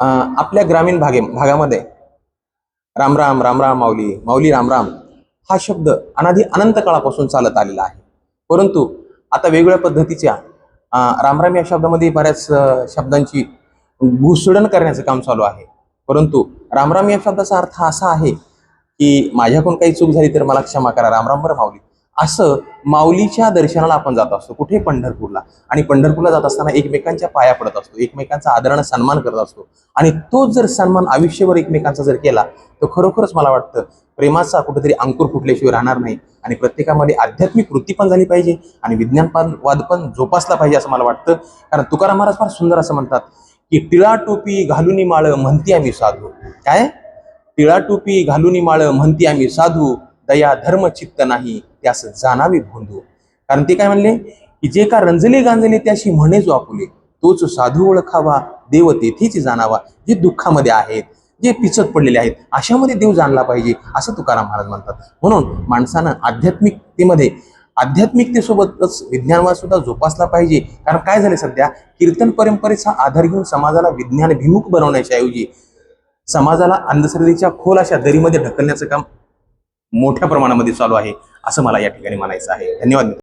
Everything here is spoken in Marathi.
आपल्या ग्रामीण भागे भागामध्ये रामराम रामराम माऊली माऊली रामराम हा शब्द अनाधी अनंत काळापासून चालत आलेला आहे. परंतु आता वेगवेगळ्या पद्धतीच्या रामराम या शब्दामध्ये बऱ्याच शब्दांची घुसडण करण्याचं काम चालू आहे. परंतु रामराम या शब्दाचा अर्थ असा आहे की माझ्याकडून काही चूक झाली तर मला क्षमा करा. रामराम बरं माऊली. असं माऊलीच्या दर्शनाला आपण जात असतो कुठे पंढरपूरला. आणि पंढरपूरला जात असताना एकमेकांच्या पाया पडत असतो एकमेकांचा आदरानं सन्मान करत असतो. आणि तोच जर सन्मान आयुष्यभर एकमेकांचा जर केला तर खरोखरच मला वाटतं प्रेमाचा कुठेतरी अंकुर फुटल्याशिवाय राहणार नाही. आणि प्रत्येकामध्ये आध्यात्मिक वृत्ती पण झाली पाहिजे आणि विज्ञान पण जोपासला पाहिजे असं मला वाटतं. कारण तुकाराम महाराज फार सुंदर असं म्हणतात की टिळा टोपी घालूनी माळ म्हणती आम्ही साधू. काय? टिळा टोपी घालूनी माळ म्हणती आम्ही साधू दया धर्म चित्त नाही त्यास जाणावी भोंदू. कारण ते काय म्हणले? की जे का रंजले गांजले त्याशी म्हणे जो आपुले तोच साधू ओळखावा देव तेथेच जाणावा जे दुःखामध्ये आहेत जे पिचत पडलेले आहेत अशामध्ये देव जाणला पाहिजे असं तुकाराम महाराज म्हणतात. म्हणून माणसानं आध्यात्मिकतेमध्ये आध्यात्मिकतेसोबतच विज्ञानवाद सुद्धा जोपासला पाहिजे. कारण काय झाले सध्या? कीर्तन परंपरेचा आधार घेऊन समाजाला विज्ञानभिमुख बनवण्याच्या ऐवजी समाजाला अंधश्रद्धेच्या खोल अशा दरीमध्ये ढकलण्याचं काम मोठ्या प्रमाणामध्ये चालू आहे. असं मला या ठिकाणी म्हणायचं आहे. धन्यवाद